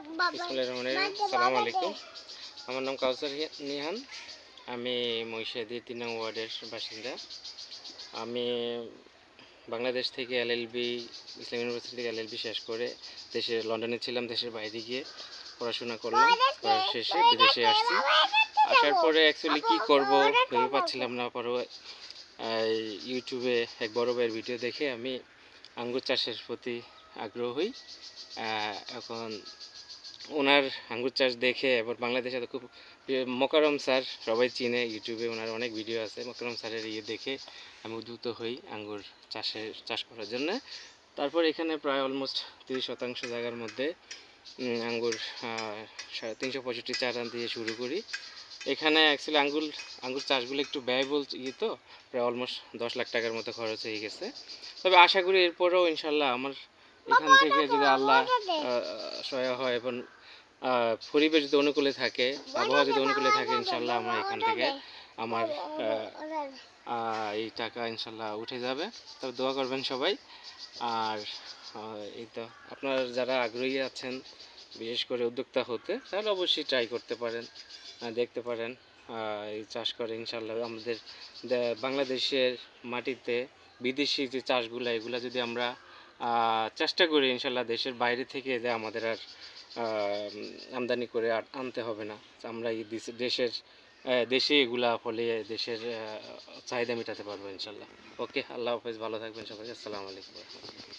সালাম আলাইকুম। আমার নাম কাউসার নিহান। আমি মহিষাদি তিন নং ওয়ার্ডের বাসিন্দা। আমি বাংলাদেশ থেকে এল এলএলবি ইসলাম ইউনিভার্সিটি থেকে এলএলবি শেষ করে দেশে লন্ডনে ছিলাম দেশের বাইরে গিয়ে পড়াশোনা করলাম। শেষে বিদেশে আসছি। আসার পরে অ্যাকচুয়ালি কি করব ভেবে পাচ্ছিলাম না পরে। ইউটিউবে এক বড় ভাইয়ের ভিডিও দেখে আমি আঙ্গুর চাষের প্রতি আগ্রহ। হই এখন ওনার আঙ্গুর চাষ দেখে, এবার বাংলাদেশে তো খুব মোকারম স্যার সবাই চিনে ইউটিউবে, ওনার অনেক ভিডিও আছে, মোকারম স্যারের ইয়ে দেখে আমি উদ্বুদ্ধ হই আঙ্গুর চাষের, চাষ করার জন্য। তারপর এখানে প্রায় অলমোস্ট তিরিশ শতাংশ জায়গার মধ্যে আঙ্গুর তিনশো পঁয়ষট্টি চারা দিয়ে শুরু করি। এখানে অ্যাকচুয়ালি আঙ্গুর আঙ্গুর চাষগুলো একটু ব্যয়বহুল ইয়ে তো, প্রায় অলমোস্ট দশ লাখ টাকার মতো খরচ হয়ে গেছে। তবে আশা করি এরপরেও ইনশাল্লাহ আমার এখান থেকে যদি আল্লাহ সহায় হয় এবং পরিবেশ যদি অনুকূলে থাকে আবহাওয়া যদি অনুকূলে থাকে ইনশাল্লাহ আমার এখান থেকে আমার এই টাকা ইনশাল্লাহ উঠে যাবে। তবে দোয়া করবেন সবাই। আর এই তো আপনার যারা আগ্রহী আছেন বিশেষ করে উদ্যোক্তা হতে তাহলে অবশ্যই ট্রাই করতে পারেন দেখতে পারেন এই চাষ করে ইনশাল্লাহ আমাদের বাংলাদেশের মাটিতে বিদেশি যে চাষগুলো এগুলো যদি আমরা চেষ্টা করি ইনশাল্লাহ দেশের বাইরে থেকে যে আমাদের আর আমদানি করে আর আনতে হবে না। আমরা এই দেশে- দেশের দেশে এগুলা ফলে দেশের চাহিদা মেটাতে পারব ইনশাল্লাহ। ওকে, আল্লাহ হাফেজ, ভালো থাকবেন সবাই। আসসালামু আলাইকুম।